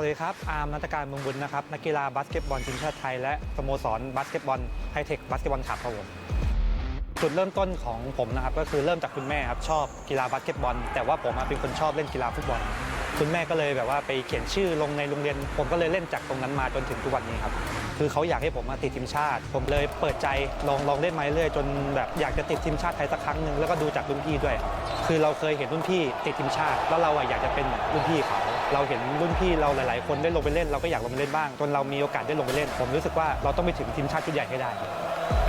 วัสดีครับ อาร์มนัตการเมืองบุญนะครับ นักกีฬาบาสเกตบอลทีมชาติไทย และสโมสรบาสเกตบอลไฮเทคบาสเกตบอลขับครับผมจุดเริ่มต้นของผมนะครับก็คือเริ่มจากคุณแม่ครับชอบกีฬาบาสเกตบอล แต่ว่าผมเป็นคนชอบเล่นกีฬาฟุตบอล คุณแม่ก็เลยแบบว่าไปเขียนชื่อลงในโรงเรียน ผมก็เลยเล่นจากตรงนั้นมาจนถึงทุกวันนี้ครับคือเขาอยากให้ผมมาติดทีมชาติ ผมเลยเปิดใจลองลองเล่นมาเรื่อยๆจนแบบอยากจะติดทีมชาติไทยสักครั้งหนึ่งแล้วก็ดูจากรุ่นพี่ด้วย คือเราเคยเห็นรุ่นพี่ติดทีมชาติ แล้วเราอะอยากจะเป็นเหมือนรุ่นพี่เขา เราเห็นรุ่นพี่เราหลาย ๆ คนได้ลงไปเล่น เราก็อยากลงไปเล่นบ้างจนเรามีโอกาสได้ลงไปเล่น ผมรู้สึกว่าเราต้องไปถึงทีมชาติชุดใหญ่ให้ได้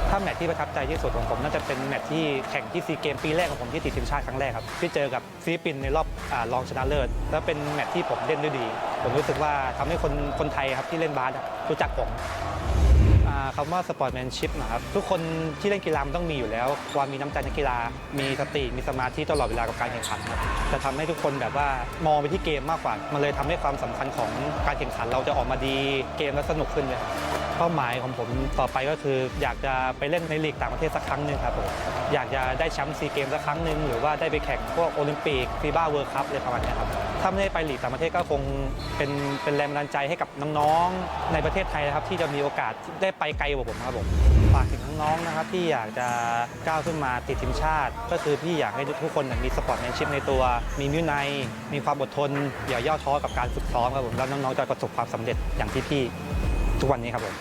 ถ้าแมตช์ที่ประทับใจที่สุดของผมน่าจะเป็นแมตช์ที่แข่งที่ซีเกมปีแรกของผมที่ติดทีมชาติครั้งแรกครับที่เจอกับฟิลิปปินส์ในรอบรองชนะเลิศแล้วเป็นแมตช์ที่ผมเล่นด้ดี ผมรู้สึกว่าทำให้คนคนไทยครับที่เล่นบาสรู้จักผม อ่าคำว่าสปอร์ตแมนชิพนะครับทุกคนที่เล่นกีฬามันต้องมีอยู่แล้ว ความมีน้ำใจนักกีฬา มีสติมีสมาธิตลอดเวลากับการแข่งขันครับจะทำให้ทุกคนแบบว่ามองไปที่เกมมากกว่า มันเลยทำให้ความสำคัญของการแข่งขันเราจะออกมาดีเกมและสนุกขึ้นเลยเป้าหมายของผมต่อไปก็คือ อยากจะไปเล่นในลีกต่างประเทศสักครั้งหนึ่งครับผมอยากจะได้แชมป์ซีเกมสักครั้งหนึ่งหรือว่าได้ไปแข่งพวกโอลิมปิกฟีบ้าเวิร์คัพอะไรประมาณนี้ครับ ถ้าไม่ได้ไปหลีกต่างประเทศก็คงเป็นเป็นแรงบันดาลใจให้กับน้องๆในประเทศไทยนะครับ ที่จะมีโอกาสได้ไปไกลกว่าผมครับผมฝากถึงน้องๆนะครับที่อยากจะก้าวขึ้นมาติดทีมชาติ ก็คือพี่อยากให้ทุกคนมีสปอร์ตแมนชิพในตัว มีวินัยมีความอดทน อย่าย่อท้อกับการฝึกซ้อมครับผมแล้วน้องๆจะประสบความสำเร็จอย่างที่พี่ทุกวันนี้ครับผม